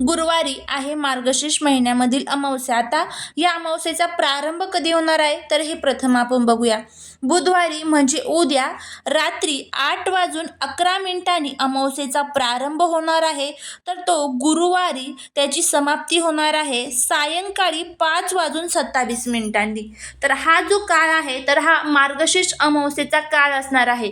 गुरुवारी आहे मार्गशीर्ष महिन्यामधील अमावस्या. आता या अमावस्येचा प्रारंभ कधी होणार आहे? तर हे प्रथम आपण बघूया. बुधवारी म्हणजे उद्या रात्री आठ वाजून अकरा मिनिटांनी अमावस्येचा प्रारंभ होणार आहे. तर तो गुरुवारी त्याची समाप्ती होणार आहे. सायंकाळी पाच वाजून सत्तावीस मिनिटांनी. तर हा जो काळ आहे तर हा मार्गशीर्ष अमावस्येचा काळ असणार आहे.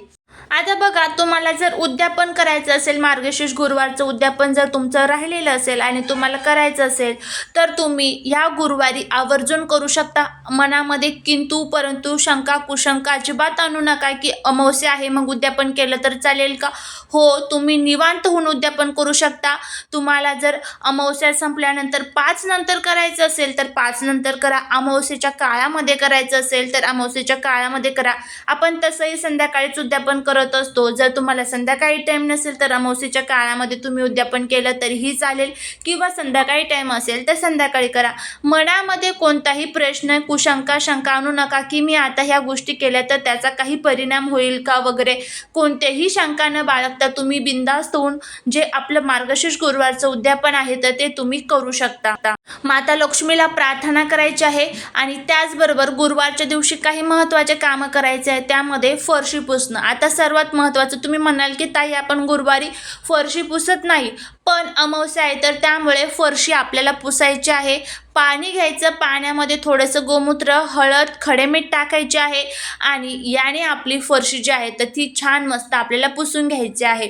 आता बघा तुम्हाला जर उद्यापन करायचं असेल मार्गशीर्ष गुरुवारचं उद्यापन जर तुमचं राहिलेलं असेल आणि तुम्हाला करायचं असेल तर तुम्ही ह्या गुरुवारी आवर्जून करू शकता. मनामध्ये किंतु परंतु शंका कुशंका अजिबात आणू नका की अमावस्या आहे मग उद्यापन केलं तर चालेल का? हो तुम्ही निवांत होऊन उद्यापन करू शकता. तुम्हाला जर अमावस्या संपल्यानंतर पाच नंतर करायचं असेल तर पाच नंतर करा. अमावस्येच्या काळामध्ये करायचं असेल तर अमावस्येच्या काळामध्ये करा. आपण तसंही संध्याकाळीच उद्यापन करत असतो. जर तुम्हाला संध्याकाळी टाईम नसेल तर अमावस्येच्या काळामध्ये तुम्ही उद्यापन केलं तरीही चालेल. किंवा संध्याकाळी टाईम असेल तर संध्याकाळी करा. मनामध्ये कोणताही प्रश्न कुशंका शंका आणू नका की मी आता ह्या गोष्टी केल्या तर त्याचा काही परिणाम होईल का वगैरे. कोणत्याही शंका न बाळगता तुम्ही बिंदास्त होऊन जे आपलं मार्गशीर्ष गुरुवारचं उद्यापन आहे तर ते तुम्ही करू शकता. माता लक्ष्मीला प्रार्थना करायची आहे आणि त्याचबरोबर गुरुवारच्या दिवशी काही महत्त्वाचे कामं करायचे आहे त्यामध्ये फरशी पुसणं. आता सर्वात महत्त्वाचं तुम्ही म्हणाल की ताई आपण गुरुवारी फरशी पुसत नाही पण अमावस्या आहे तर त्यामुळे फरशी आपल्याला पुसायची आहे. पाणी घ्यायचं पाण्यामध्ये थोडंसं गोमूत्र हळद खडेमीठ टाकायचे आहे आणि याने आपली फरशी जी आहे तर ती छान मस्त आपल्याला पुसून घ्यायची आहे.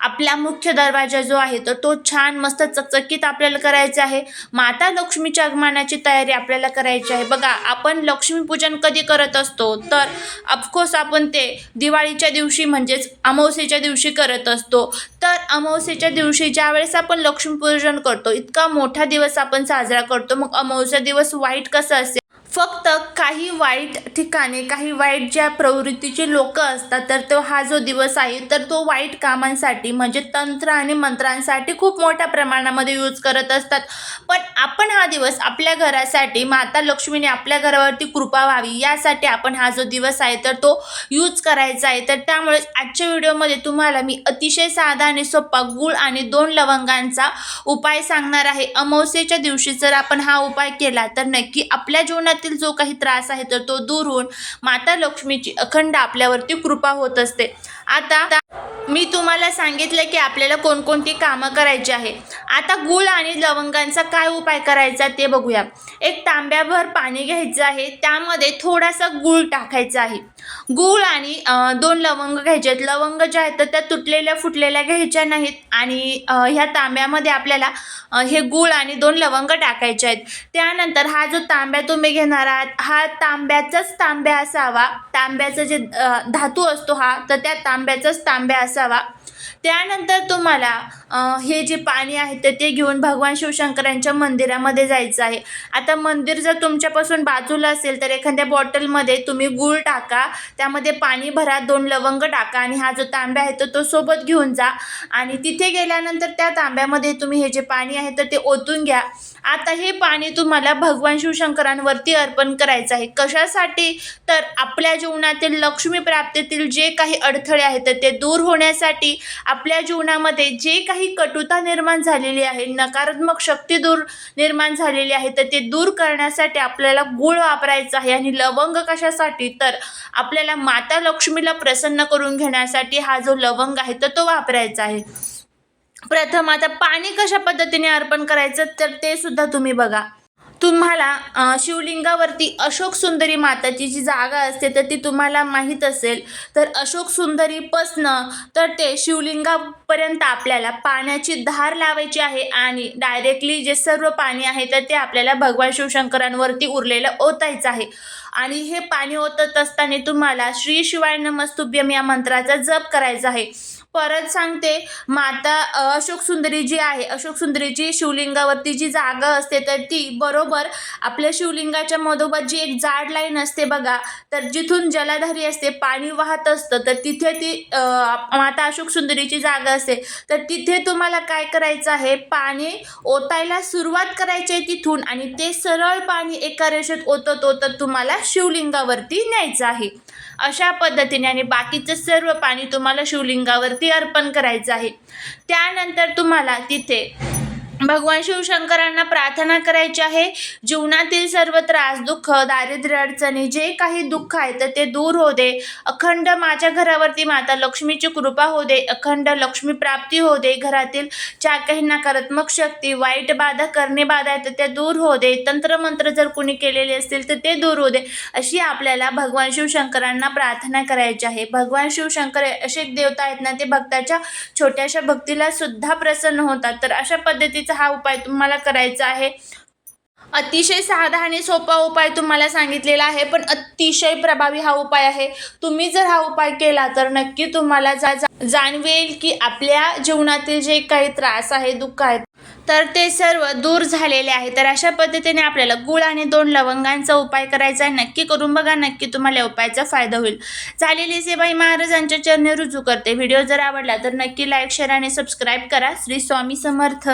आपला मुख्य दरवाजा जो आहे तर तो छान मस्त चकचकीत आपल्याला करायचा आहे. माता लक्ष्मीच्या आगमनाची तयारी आपल्याला करायची आहे. बघा आपण लक्ष्मीपूजन कधी करत असतो तर ऑफकोर्स आपण ते दिवाळीच्या दिवशी म्हणजेच अमावस्येच्या दिवशी करत असतो. तर अमावस्येच्या दिवशी ज्या ज्यावेळेस आपण लक्ष्मीपूजन करतो इतका मोठा दिवस आपण साजरा करतो मग अमावस्या दिवस वाईट कसं असेल? फक्त काही वाईट ठिकाणी काही वाईट ज्या प्रवृत्तीचे लोक असतात तर तो हा जो दिवस आहे तर तो वाईट कामांसाठी म्हणजे तंत्र आणि मंत्रांसाठी खूप मोठ्या प्रमाणामध्ये यूज करत असतात. पण आपण हा दिवस आपल्या घरासाठी माता लक्ष्मीने आपल्या घरावरती कृपा व्हावी यासाठी आपण हा जो दिवस आहे तर तो यूज करायचा आहे. तर त्यामुळे आजच्या व्हिडिओमध्ये तुम्हाला मी अतिशय साधा आणि सोपा गुळ आणि दोन लवंगांचा उपाय सांगणार आहे. अमावस्येच्या दिवशी जर आपण हा उपाय केला तर नक्की आपल्या जीवनात शरीरातील जो काही त्रास आहे तर तो दूर होऊन माता लक्ष्मीची अखंड आपल्यावरती कृपा होत असते. आता मी तुम्हाला सांगितलं की आपल्याला कोणकोणती कामं करायची आहे. आता गुळ आणि लवंगांचा काय उपाय करायचा ते बघूया. एक तांब्याभर पाणी घ्यायचं आहे त्यामध्ये थोडासा गुळ टाकायचा आहे. गुळ आणि दोन लवंग घ्यायचे आहेत. लवंग ज्या आहेत तर त्या तुटलेल्या फुटलेल्या घ्यायच्या नाहीत आणि ह्या तांब्यामध्ये आपल्याला हे गुळ आणि दोन लवंग टाकायचे आहेत. त्यानंतर हा जो तांब्या तुम्ही घेणार आहात हा तांब्याचाच तांब्या असावा. तांब्याचा जे धातू असतो हा तर त्या तांब्याचाच तांब्या असावा. असावा. त्यानंतर तुम्हाला हे जे पाणी आहे तर ते घेऊन भगवान शिवशंकरांच्या मंदिरामध्ये जायचं आहे. आता मंदिर जर तुमच्यापासून बाजूला असेल तर एखाद्या बॉटलमध्ये तुम्ही गूळ टाका त्यामध्ये पाणी भरा दोन लवंग टाका आणि हा जो तांब्या आहे तर तो सोबत घेऊन जा. आणि तिथे गेल्यानंतर त्या तांब्यामध्ये तुम्ही हे जे पाणी आहे तर ते ओतून घ्या. आता हे पाणी तुम्हाला भगवान शिवशंकरांवरती अर्पण करायचं आहे. कशासाठी? तर आपल्या जीवनातील लक्ष्मी प्राप्तीतील जे काही अडथळे आहेत तर ते दूर होण्यासाठी आपल्या जीवनामध्ये जे काही कटुता निर्माण झालेली आहे नकारात्मक शक्ती दूर निर्माण झालेली आहे तर ते दूर करण्यासाठी आपल्याला गुळ वापरायचा आहे आणि लवंग कशासाठी? तर आपल्याला माता लक्ष्मीला प्रसन्न करून घेण्यासाठी हा जो लवंग आहे तर तो वापरायचा आहे. प्रथम आता पाणी कशा पद्धतीने अर्पण करायचं तर ते सुद्धा तुम्ही बघा. तुम्हाला शिवलिंगावरती अशोक सुंदरी माताची जी जागा असते तर ती तुम्हाला माहीत असेल. तर अशोक सुंदरीपासनं तर ते शिवलिंगापर्यंत आपल्याला पाण्याची धार लावायची आहे आणि डायरेक्टली जे सर्व पाणी आहे तर ते आपल्याला भगवान शिवशंकरांवरती उरलेलं ओतायचं आहे. आणि हे पाणी ओतत असताना तुम्हाला श्री शिवाय नमस्तुभ्यम या मंत्राचा जप करायचा आहे. परत सांगते माता अशोक सुंदरी जी आहे अशोक सुंदरीची शिवलिंगावरती जी जागा असते तर ती बरोबर आपल्या शिवलिंगाच्या मधोमध जी एक जाड लाईन असते बघा तर जिथून जलाधारी असते पाणी वाहत असतं तर तिथे ती माता अशोक सुंदरीची जागा असते. तर तिथे तुम्हाला काय करायचं आहे? पाणी ओतायला सुरुवात करायची आहे तिथून आणि ते सरळ पाणी एका रेषेत ओतत ओतत तुम्हाला शिवलिंगावरती न्यायचं आहे. अशा पद्धतीने आणि बाकीचं सर्व पाणी तुम्हाला शिवलिंगावरती अर्पण करायचं आहे. त्यानंतर तुम्हाला तिथे भगवान शिवशंकरांना प्रार्थना करायची आहे. जीवनातील सर्व त्रास दुःख दारिद्र्य अडचणी जे काही दुःख आहे तर ते दूर हो दे. अखंड माझ्या घरावरती माता लक्ष्मीची कृपा हो दे. अखंड लक्ष्मी प्राप्ती हो दे. घरातील ज्या काही नकारात्मक शक्ती वाईट बाधा करणे बाधा आहेत तर त्या दूर हो दे. तंत्रमंत्र जर कोणी केलेले असतील तर ते दूर हो दे. अशी आपल्याला भगवान शिवशंकरांना प्रार्थना करायची आहे. भगवान शिवशंकर असे एक देवता आहेत ना ते भक्ताच्या छोट्याशा भक्तीला सुद्धा प्रसन्न होतात. तर अशा पद्धतीचा हा उपाय तुम्हाला करायचा आहे. अतिशय साधा आणि सोपा उपाय तुम्हाला सांगितलेला आहे पण अतिशय प्रभावी हा उपाय आहे. तुम्ही जर हा उपाय केला तर नक्की तुम्हाला जा जा- जाणवेल की आपल्या जीवनातील जे काही त्रास आहे दुःख आहेत तर ते सर्व दूर झालेले आहे. तर अशा पद्धतीने आपल्याला गुळ आणि दोन लवंगांचा उपाय करायचा आहे. नक्की करून बघा नक्की तुम्हाला या उपायाचा फायदा होईल. झालेली सेवाई महाराजांच्या चरणी रुजू करते. व्हिडिओ जर आवडला तर नक्की लाईक शेअर आणि सबस्क्राईब करा. श्री स्वामी समर्थ.